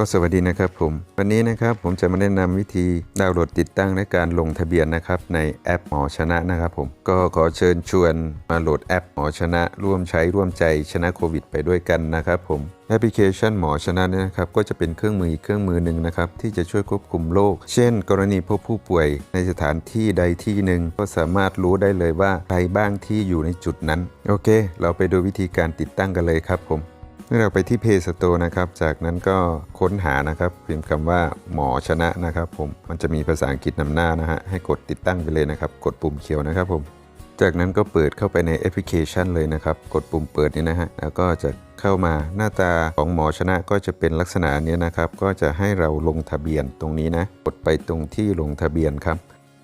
ก็สวัสดีนะครับผม วันนี้นะครับผมจะมาแนะนำวิธีดาวน์โหลดติดตั้งและการลงทะเบียนนะครับในแอปหมอชนะนะครับผมก็ขอเชิญชวนมาโหลดแอปหมอชนะ ร่วมใช้ร่วมใจชนะโควิด ไปด้วยกันนะครับผมแอปพลิเคชันหมอชนะเนี่ยนะครับก็จะเป็นเครื่องมืออีกเครื่องมือหนึ่งนะครับที่จะช่วยควบคุมโรคเช่น กรณีพบผู้ป่วยในสถานที่ใดที่หนึ่ง ก็สามารถรู้ได้เลยว่าใครบ้างที่อยู่ในจุดนั้น โอเค เราไปดูวิธีการติดตั้งกันเลยครับผม เมื่อเราไปที่ Play Store นะครับ จากนั้นก็ค้นหานะครับพิมพ์คำว่าหมอชนะนะครับผม มันจะมีภาษาอังกฤษนำหน้านะฮะ ให้กดติดตั้งไปเลยนะครับ กดปุ่มเขียวนะครับผม จากนั้นก็เปิดเข้าไปในแอปพลิเคชันเลยนะครับ กดปุ่มเปิดนี่นะฮะ แล้วก็จะเข้ามาหน้าตาของหมอชนะก็จะเป็นลักษณะเนี้ยนะครับ ก็จะให้เราลงทะเบียนตรงนี้นะ กดไปตรงที่ลงทะเบียนครับ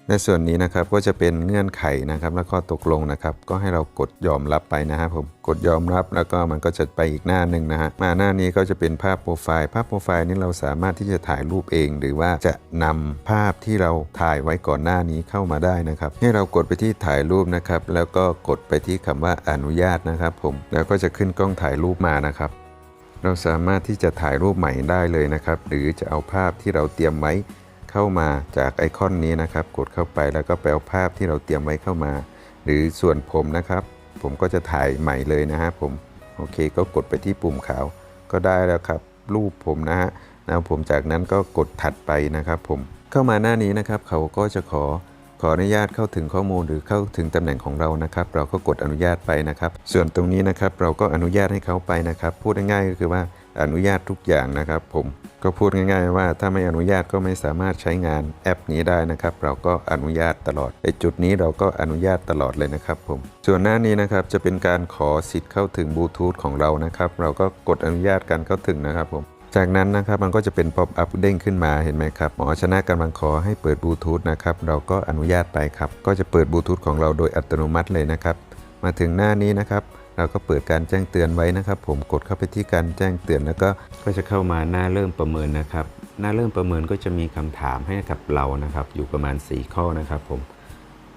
ในส่วนนี้นะครับก็จะเป็นเงื่อนไขนะครับ แล้วก็ตกลงนะครับ ก็ให้เรากดยอมรับไปนะครับผมกดยอมรับแล้วก็มันก็จะไปอีกหน้าหนึ่งนะฮะมาหน้านี้ก็จะเป็นภาพโปรไฟล์ภาพโปรไฟล์นี้เราสามารถที่จะถ่ายรูปเอง หรือว่าจะนำภาพที่เราถ่ายไว้ก่อนหน้านี้เข้ามาได้นะครับ ให้เรากดไปที่ถ่ายรูปนะครับ แล้วก็กดไปที่คำว่าอนุญาตนะครับ ผมแล้วก็จะขึ้นกล้องถ่ายรูปมานะครับเราสามารถที่จะถ่ายรูปใหม่ได้เลยนะครับ หรือจะเอาภาพที่เราเตรียมไว้ เข้ามาจากไอคอนนี้นะครับ กดเข้าไปแล้วก็ไปเอาภาพที่เราเตรียมไว้เข้ามา หรือส่วนผมนะครับ ผมก็จะถ่ายใหม่เลยนะฮะผมโอเค ก็กดไปที่ปุ่มขาว ก็ได้แล้วครับ รูปผมนะฮะแล้วผมจากนั้นก็กดถัดไปนะครับ ผมเข้ามาหน้านี้นะครับ เขาก็จะขอขออนุญาตเข้าถึงข้อมูลหรือเข้าถึงตำแหน่งของเรานะครับ เราก็กดอนุญาตไปนะครับ ส่วนตรงนี้นะครับ เราก็อนุญาตให้เขาไปนะครับ พูดง่ายๆก็คือว่า อนุญาตทุกอย่างนะครับ ผมก็พูดง่าย ๆ ว่าถ้าไม่อนุญาตก็ไม่สามารถใช้งานแอปนี้ได้นะครับ เราก็อนุญาตตลอดไอจุดนี้เราก็อนุญาตตลอดเลยนะครับ ผม ส่วนหน้านี้นะครับจะเป็นการขอสิทธิ์เข้าถึงบลูทูธของเรานะครับ เราก็กดอนุญาตการเข้าถึงนะครับ ผมจากนั้นนะครับมันก็จะเป็นป๊อปอัพเด้งขึ้นมาเห็นไหมครับหมอชนะกำลังขอให้เปิดบลูทูธนะครับเราก็อนุญาตไปครับ ก็จะเปิดบลูทูธของเราโดยอัตโนมัติเลยนะครับ มาถึงหน้านี้นะครับ เราก็เปิดการแจ้งเตือนไว้นะครับ ผมกดเข้าไปที่การแจ้งเตือนแล้วก็ก็จะเข้ามาหน้าเริ่มประเมินนะครับ หน้าเริ่มประเมินก็จะมีคำถามให้กับเรานะครับ อยู่ประมาณ 4 ข้อนะครับ ผม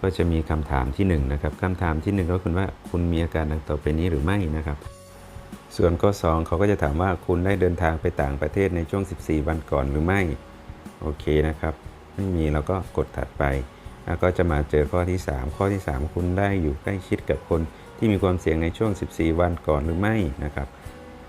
ก็จะมีคำถามที่1นะครับคำถามที่ 1 ก็คือว่าคุณมีอาการดังต่อไปนี้หรือไม่นะครับส่วนข้อ2เขาก็จะถามว่าคุณได้เดินทางไปต่างประเทศในช่วง 14 วันก่อนหรือไม่ โอเคนะครับ ไม่มีเราก็กดถัดไป แล้วก็จะมาเจอข้อที่ 3 ข้อที่ 3 คุณได้อยู่ใกล้ชิดกับคนที่มีความเสี่ยงในช่วง 14 วันก่อนหรือไม่นะครับ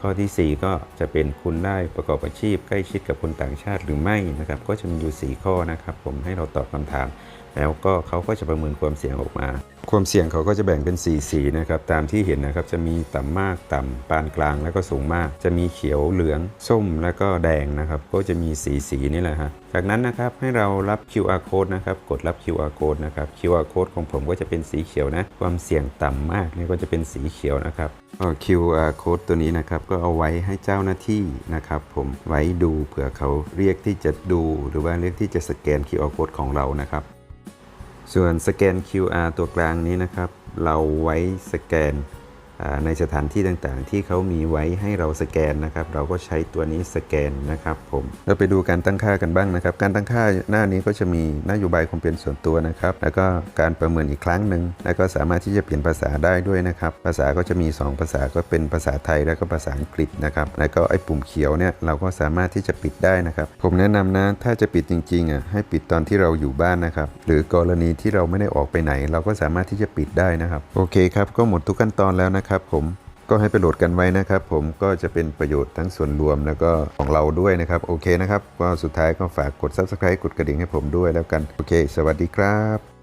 ข้อทีสี่4 ก็จะเป็นคุณได้ประกอบอาชีพ ใกล้ชิดกับคนต่างชาติหรือไม่นะครับ ก็จะมีอยู่ 4 ข้อนะครับ ผมให้เราตอบคำถาม แล้วก็เขาก็จะประเมินความเสี่ยงออกมา ความเสี่ยงเขาก็จะแบ่งเป็น 4 สีนะครับตามที่เห็นนะครับจะมีต่ำมากต่ำปานกลางแล้วก็สูงมาก จะมีเขียวเหลืองส้มแล้วก็แดงนะครับก็จะมีสีสีนี่แหละฮะจากนั้นนะครับให้เรารับ QR code นะครับกดรับ QR code นะครับ QR code ของผมก็จะเป็นสีเขียวนะ ความเสี่ยงต่ำมากนี่ก็จะเป็นสีเขียวนะครับก็ QR code ตัวนี้นะครับก็เอาไว้ให้เจ้าหน้าที่นะครับผมไว้ดูเผื่อเขาเรียกที่จะดูหรือว่าเรียกที่จะสแกน QR code ของเรานะครับ ส่วนสแกน QR ตัวกลางนี้นะครับ เราไว้สแกน ในสถานที่ต่างๆ ที่เขามีไว้ให้เราสแกนนะครับ เราก็ใช้ตัวนี้สแกนนะครับผมเราไปดูการตั้งค่ากันบ้างนะครับ การตั้งค่าหน้านี้ก็จะมีนโยบายความเป็นส่วนตัวนะครับ แล้วก็การประเมินอีกครั้งหนึ่งแล้วก็สามารถที่จะเปลี่ยนภาษาได้ด้วยนะครับ ภาษาก็จะมี 2 ภาษาก็เป็นภาษาไทยแล้วก็ภาษาอังกฤษนะครับ แล้วก็ไอ้ปุ่มเขียวเนี่ยเราก็สามารถที่จะปิดได้นะครับ ผมแนะนำนะถ้าจะปิดจริงๆอะให้ปิดตอนที่เราอยู่บ้านนะครับหรือกรณีที่เราไม่ได้ออกไปไหน เราก็สามารถที่จะปิดได้นะครับโอเคครับก็หมดทุกขั้นตอนแล้วนะนะครับผมก็ให้ไปโหลดกันไว้นะครับ ผมก็จะเป็นประโยชน์ทั้งส่วนรวมแล้วก็ของเราด้วยนะครับ โอเคนะครับก็สุดท้ายก็ฝากกด subscribe กดกระดิ่งให้ผมด้วยแล้วกัน โอเค สวัสดีครับ